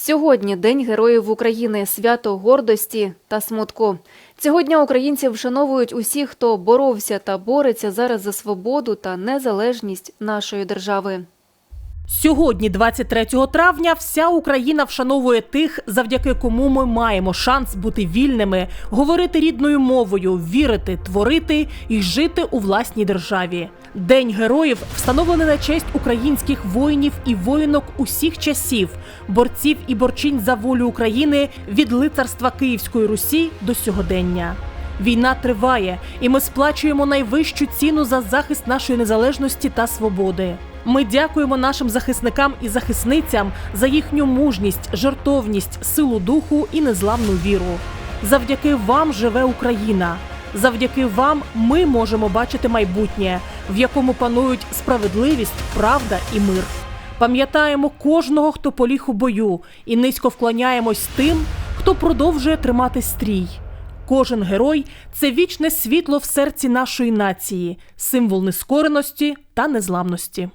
Сьогодні День Героїв України, свято гордості та смутку. Цього дня українці вшановують усіх, хто боровся та бореться зараз за свободу та незалежність нашої держави. Сьогодні, 23 травня, вся Україна вшановує тих, завдяки кому ми маємо шанс бути вільними, говорити рідною мовою, вірити, творити і жити у власній державі. День героїв встановлений на честь українських воїнів і воїнок усіх часів, борців і борчинь за волю України від лицарства Київської Русі до сьогодення. Війна триває, і ми сплачуємо найвищу ціну за захист нашої незалежності та свободи. Ми дякуємо нашим захисникам і захисницям за їхню мужність, жертовність, силу духу і незламну віру. Завдяки вам живе Україна. Завдяки вам ми можемо бачити майбутнє, в якому панують справедливість, правда і мир. Пам'ятаємо кожного, хто поліг у бою, і низько вклоняємось тим, хто продовжує тримати стрій. Кожен герой це вічне світло в серці нашої нації, символ нескореності та незламності.